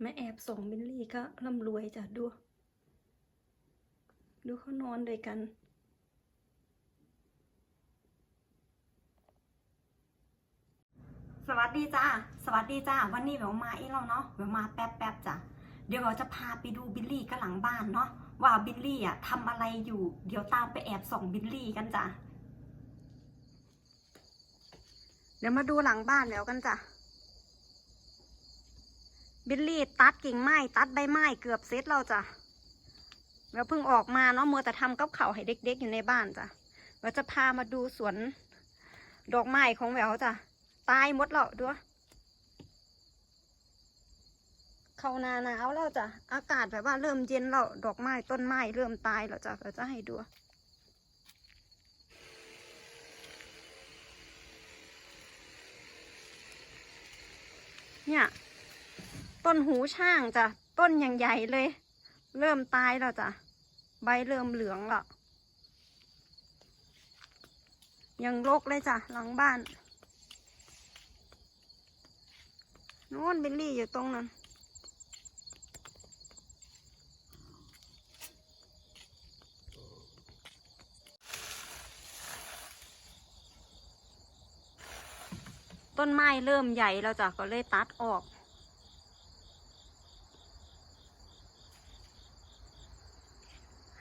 แม่แอบส่งบิลลี่ก็ร่ำรวยจ้ะดู ดูเขานอนด้วยกัน สวัสดีจ้าสวัสดีจ้าวันนี้แววมาอีกแล้วเนาะแววมาแป๊บแป๊บๆจ้ะเดี๋ยวเราจะพาไปดูบิลลี่กันหลังบ้านเนาะว่าบิลลี่อะทำอะไรอยู่ เดี๋ยวตามไปแอบส่องบิลลี่กันจ้ะเดี๋ยวมาดูหลังบ้านแล้วกันจ้ะ บิลลี่ตัดกิ่งไม้ตัดใบไม้เกือบเสร็จแล้วจ้ะแล้วเพิ่งออกมาเนาะมัวแต่ทำกับเขาให้เด็กๆอยู่ในบ้านจ้ะเราจะพามาดูสวนดอกไม้ของแหววจ้ะตายหมดแล้วด้วยเข้านาหนาวแล้วจ้ะอากาศแบบว่าเริ่มเย็นแล้วดอกไม้ต้นไม้เริ่มตายแล้วจ้ะเราจะให้ดูเนี่ย ต้นหูช่างจ้ะ ต้นอย่างใหญ่เลย เริ่มตายแล้วจ้ะ ใบเริ่มเหลืองแล้ว ยังรกเลยจ้ะ หลังบ้านนู้นบิลลี่อยู่ตรงนั้น ต้นไม้เริ่มใหญ่แล้วจ้ะ ก็เลยตัดออก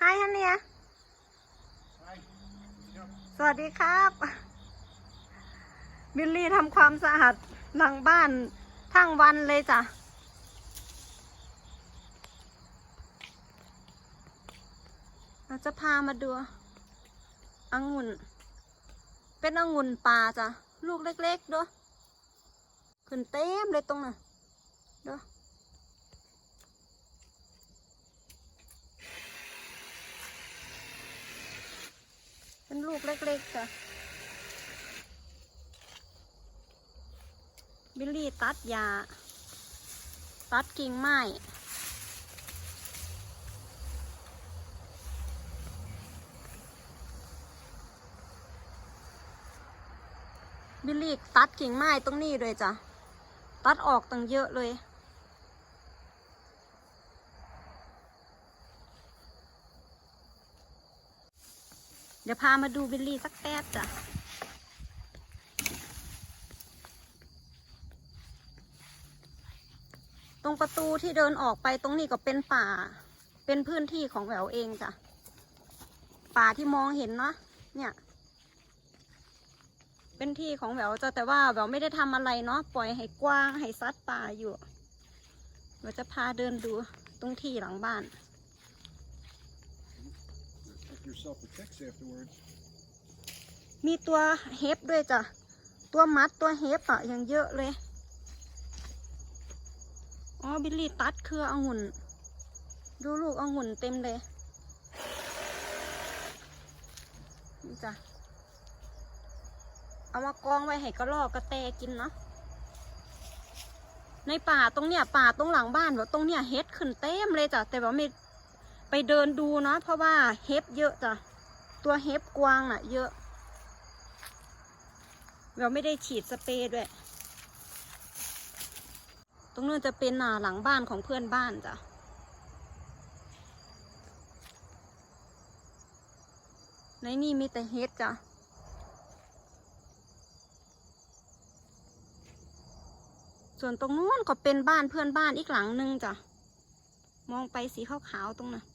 ฮายฮันเนีย สวัสดี ครับ บิลลี่ทำความสะอาดหลังบ้านทั้งวันเลยจ้ะเราจะพามาดูองุ่น เป็นองุ่นป่าจ้ะ ลูกเล็กๆด้วยขึ้นเต็มเลยตรงน่ะด้วย เป็นลูกเล็กๆจ้ะบิลลี่ตัดยา ตัดกิ่งไม้บิลลี่ตัดกิ่งไม้ตรงนี้เลยจ้ะ ตัดออกตั้งเยอะเลย เดี๋ยวพามาดูบิลลี่สักแป๊บจ้ะตรงประตูที่เดินออกไปตรงนี้ก็เป็นป่า เป็นพื้นที่ของแหววเองจ้ะ ป่าที่มองเห็นเนาะ เนี่ย เป็นที่ของแหววจ้ะแต่ว่าแหววไม่ได้ทำอะไรเนาะ ปล่อยให้กว้างให้ซัดป่าอยู่แหววจะพาเดินดูตรงที่หลังบ้าน yourself a fix afterwards. มีตัวเฮฟด้วยจ้ะ ตัวมัดตัวเฮฟอะอย่างเยอะเลย อ๋อ บิลลี่ตัดเครือองุ่น ดูลูกองุ่นเต็มเลย นี่จ้ะ เอามากองไว้ให้กระรอกกระแตกินเนาะ ในป่าตรงเนี้ยป่าตรงหลังบ้านแบบตรงเนี้ยเฮ็ดขึ้นเต็มเลยจ้ะ แต่ว่าไม่ ไปเดินดูเนาะเพราะว่าเฮ็บเยอะจ้ะตัวเฮ็บกวางน่ะเยอะ เราไม่ได้ฉีดสเปรย์ด้วย ตรงนู้นจะเป็นหลังบ้านของเพื่อนบ้านจ้ะในนี่มีแต่เฮดจ้ะส่วนตรงนู้นก็เป็นบ้านเพื่อนบ้านอีกหลังนึงจ้ะ มองไปสีขาวๆตรงนั้น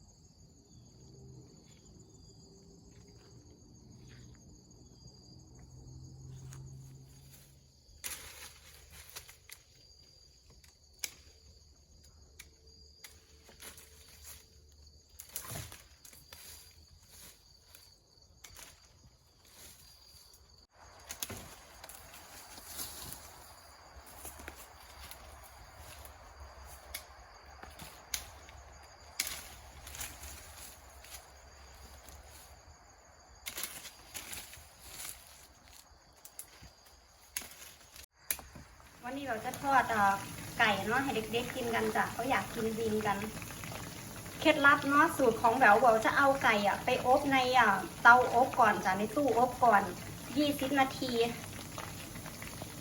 วันนี้เราจะทอดอ่อไก่เนาะให้เด็กๆกินกันจ้ะเขาอยากกินวิงกัน เคล็ดลับเนาะสูตรของแหววบอกจะเอาไก่อะไปอบในอะเตาอบก่อนจ้ะในตู้อบก่อน20นาที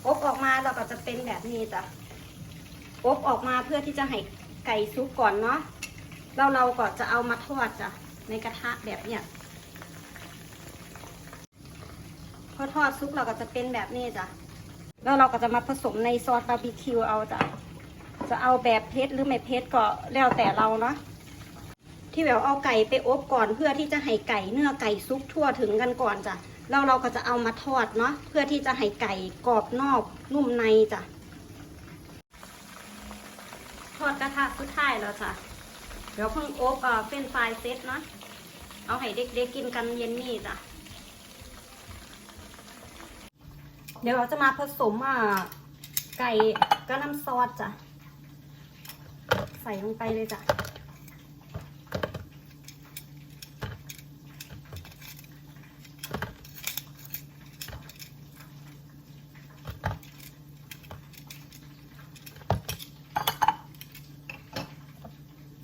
อบออกมาเราก็จะเป็นแบบนี้จ้ะอบออกมาเพื่อที่จะให้ไก่ซุกก่อนเนาะแล้วเราก็จะเอามาทอดจ้ะในกระทะแบบเนี้ยพอทอดซุปเราก็จะเป็นแบบนี้จ้ะ แล้วเราก็จะมาผสมในซอสบาร์บีคิวเอาจ้ะจะเอาแบบเผ็ดหรือไม่เผ็ดก็แล้วแต่เราเนาะที่แบบเอาไก่ไปอบก่อนเพื่อที่จะให้ไก่เนื้อไก่ซุกทั่วถึงกันก่อนจ้ะแล้วเราก็จะเอามาทอดเนาะเพื่อที่จะให้ไก่กรอบนอกนุ่มในจ้ะทอดกระทะสุดท้ายแล้วจ้ะเดี๋ยวเพิ่งอบเอ่อเป็นไฟรายเซ็ตเนาะเอาให้เด็กๆกินกันเย็นนี่จ้ะ เดี๋ยวเราจะมาผสมอ่าไก่กับน้ำซอสจ้ะ ใส่ลงไปเลยจ้ะ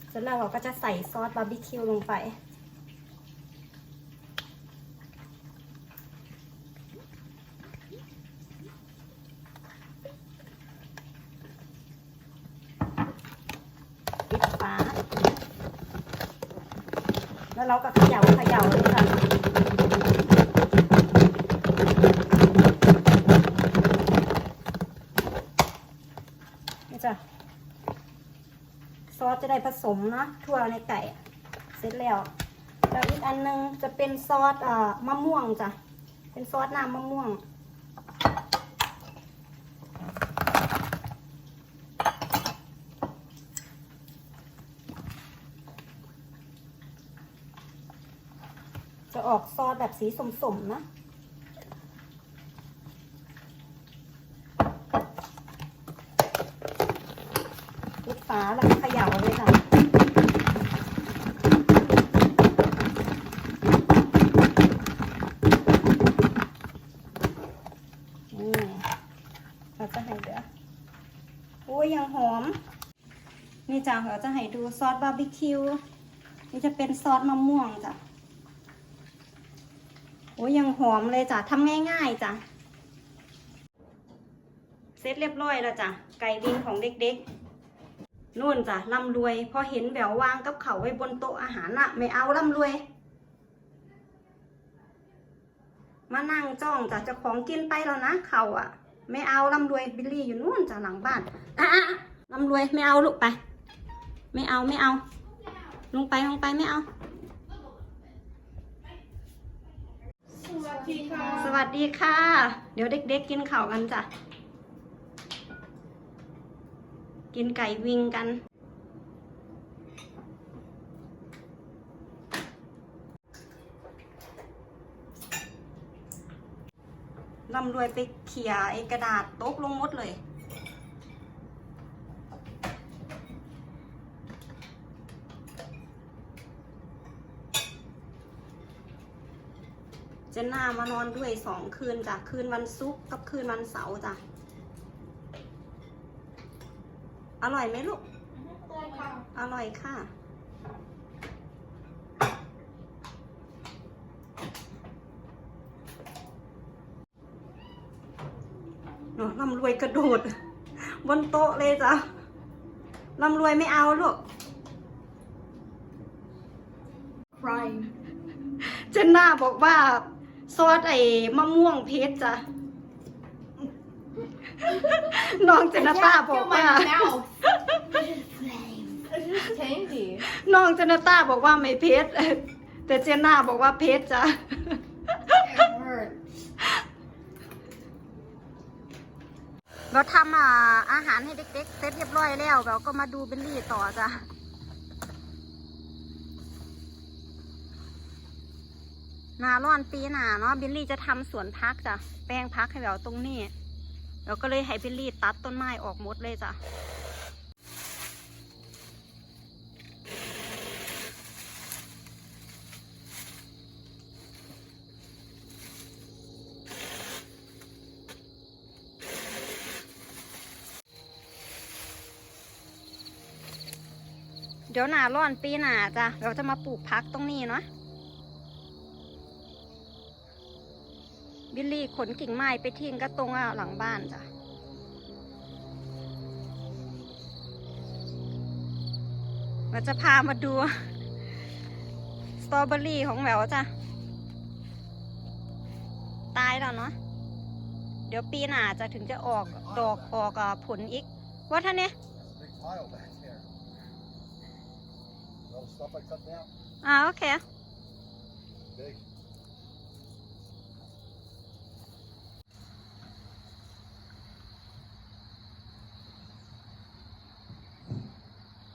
เสร็จแล้วเราก็จะใส่ซอสบาร์บีคิวลงไป ปิดฝา แล้วเราก็เขย่าเขย่าเลยค่ะนี่จ้ะซอสจะได้ผสมเนาะทั่วในไก่เสร็จแล้วแล้วอีกอันนึงจะเป็นซอสเอ่อมะม่วงจ้ะเป็นซอสน้ำมะม่วง จะออกซอสแบบสีสมๆนะปิดฝาแล้วก็เขย่าเลยค่ะเราจะให้เหลือโอ้ยยังหอม นี่จ้ะเราจะให้ดูซอสบาร์บีคิว นี่จะเป็นซอสมะม่วงจ้ะ โอ้ยังหอมเลยจ้ะทำง่ายๆจ้ะเสร็จเรียบร้อยแล้วจ้ะไก่ดินของเด็กๆนู่นจ้ะร่ำรวย พอเห็นแบววางกับเขาไว้บนโต๊ะอาหารน่ะ ไม่เอาร่ำรวย มานั่งจ้องจ้ะจะของกินไปแล้วนะเขาอะ ไม่เอาร่ำรวยบิลลี่อยู่นู่นจ้ะหลังบ้านอะอะอะร่ำรวยไม่เอาลูกไป ไม่เอาไม่เอา ลงไปลงไปไม่เอา วัสดีค่ะ สวัสดีค่ะ เดี๋ยวเด็กๆกินข้าวกันจ้ะ กินไก่วิงกัน ร่ำรวยไปเขี่ยไอ้กระดาษโต๊ะลงมดเลย เจนน่ามานอนด้วยสองคืนจ้ะคืนวันศุกร์กับคืนวันเสาร์จ้ะอร่อยไหมลูกได้ค่ะอร่อยค่ะเนาะร่ำรวยกระโดด บนโต๊ะเลยจ้ะร่ำรวยไม่เอาลูก crying เจนน่าบอกว่า ซอสไอ้มะม่วงเพชรจ้ะ น้องเจนต้าบอกว่า Tangy น้องเจนต้าบอกว่าไม่เพชรแต่เจนน่าบอกว่าเพชรจ้ะ it hurts เราทำอ่าอาหารให้เด็กๆเสร็จเรียบร้อยแล้วเราก็มาดูเบลลี่ต่อจ้ะ นาร้อนปีหนาเนาะบิลลี่จะทำสวนพักจ้ะแปลงพักให้เราตรงนี้เราก็เลยให้บิลลี่ตัดต้นไม้ออกหมดเลยจ้ะเดี๋ยวหนาร้อนปีหนาจ้ะเราจะมาปลูกพักตรงนี้เนาะ บิลลี่ขนกิ่งไม้ไปทิ้งก็ตรงอะหลังบ้านจ้ะเราจะพามาดูสตรอเบอรี่ของแหววจ้ะ ตายแล้วเนาะ เดี๋ยวปีหน้าจะถึงจะออกดอกออกอะผลอีก ว่าท่านเนี่ย Big pile back there. All the stuff I cut down, อ่าโอเค big.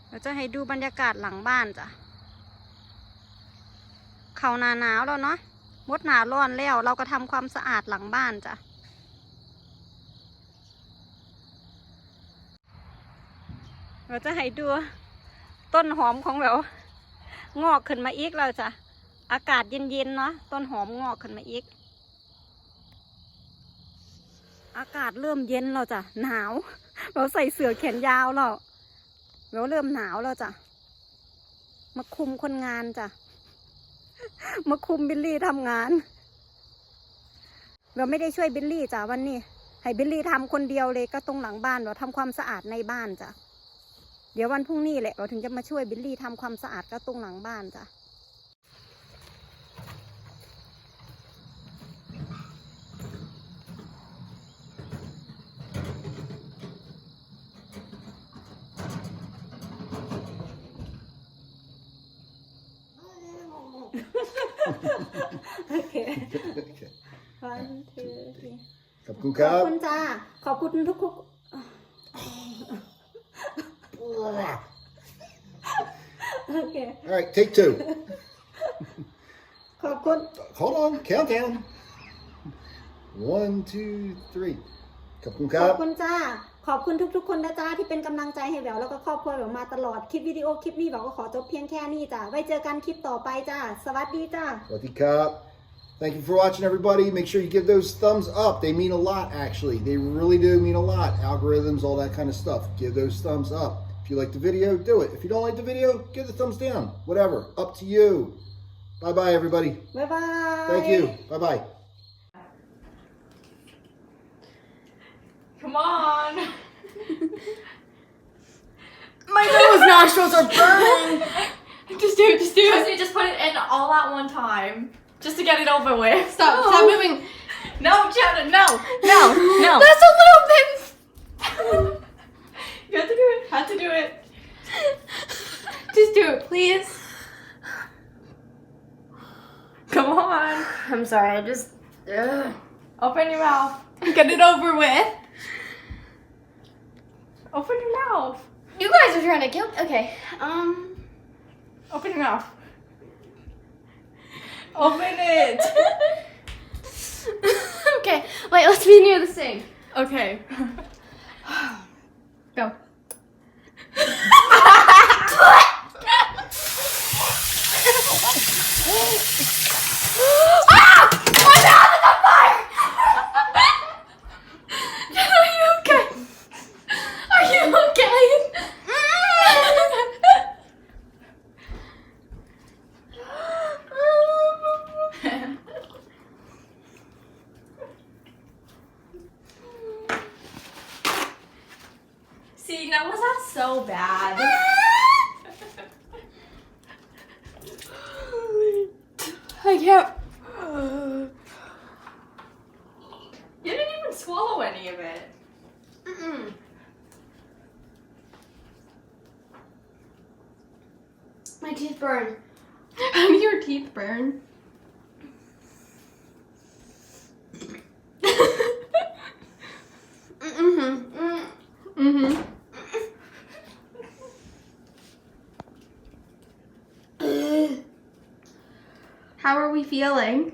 เรา จะให้ดูบรรยากาศหลังบ้านจ้ะ เขาหนาหนาวแล้วเนาะมดหนาร้อนแล้วเราก็ทำความสะอาดหลังบ้านจ้ะเราจะให้ดูต้นหอมของแบบงอกขึ้นมาอีกแล้วจ้ะ อากาศเย็นๆเนาะต้นหอมงอกขึ้นมาอีก อากาศเริ่มเย็นแล้วจ้ะหนาว เราใส่เสื้อแขนยาวแล้ว เราเริ่มหนาวแล้วจ้ะ มาคุมคนงานจ้ะ มาคุมบิลลี่ทำงาน เราไม่ได้ช่วยบิลลี่จ้ะวันนี้ ให้บิลลี่ทำคนเดียวเลยก็ตรงหลังบ้านเราทำความสะอาดในบ้านจ้ะ เดี๋ยววันพรุ่งนี้แหละเราถึงจะมาช่วยบิลลี่ทำความสะอาดก็ตรงหลังบ้านจ้ะ โอเค okay. one two three ขอบคุณขคอบรับคุณจ้า ขอบคุณทุกๆ โอเค All right, take two. ขอบคุณ Hold on, countdown. One, two, three. ขอบคุณคขรัอบ บคุณจ้า ขอบคุณทุก ๆ คนนะจ้าที่เป็นกำลังใจให้แหววแล้วก็ครอบครัวแหววมาตลอดคลิปวิดีโอคลิปนี้แหววก็ขอจบเพียงแค่นี้จ้าไว้เจอกันคลิปต่อไปจ้าสวัสดีจ้าสวัสดีครับ Thank you for watching, everybody. Make sure you give those thumbs up. They mean a lot, actually. They really do mean a lot. Algorithms, all that kind of stuff. Give those thumbs up. If you like the video, do it. If you don't like the video, give the thumbs down. Whatever. Up to you. Bye bye, everybody. บ๊ายบาย Thank you. Bye bye. Come on. My nose nostrils are burning. just do it, just do it. just put it in all at one time. Just to get it over with. Stop, stop moving. No, Jenna, no, no, no. That's a little bit. you have to do it, have to do it. Just do it, please. Come on. I'm sorry, I just. Ugh. Open your mouth. Get it over with. Open your mouth. You guys are trying to kill. Okay. Um. Open your mouth. Open it. okay. Wait. Let's be near the sink. Okay. Go. ah! My mouth is on fire! Are you okay? Are you okay? See, now was that so bad? I can't. You didn't even swallow any of it. Mm-mm. My teeth burn. How do your teeth burn? Mm-hmm. Mm. mm-hmm. How are we feeling?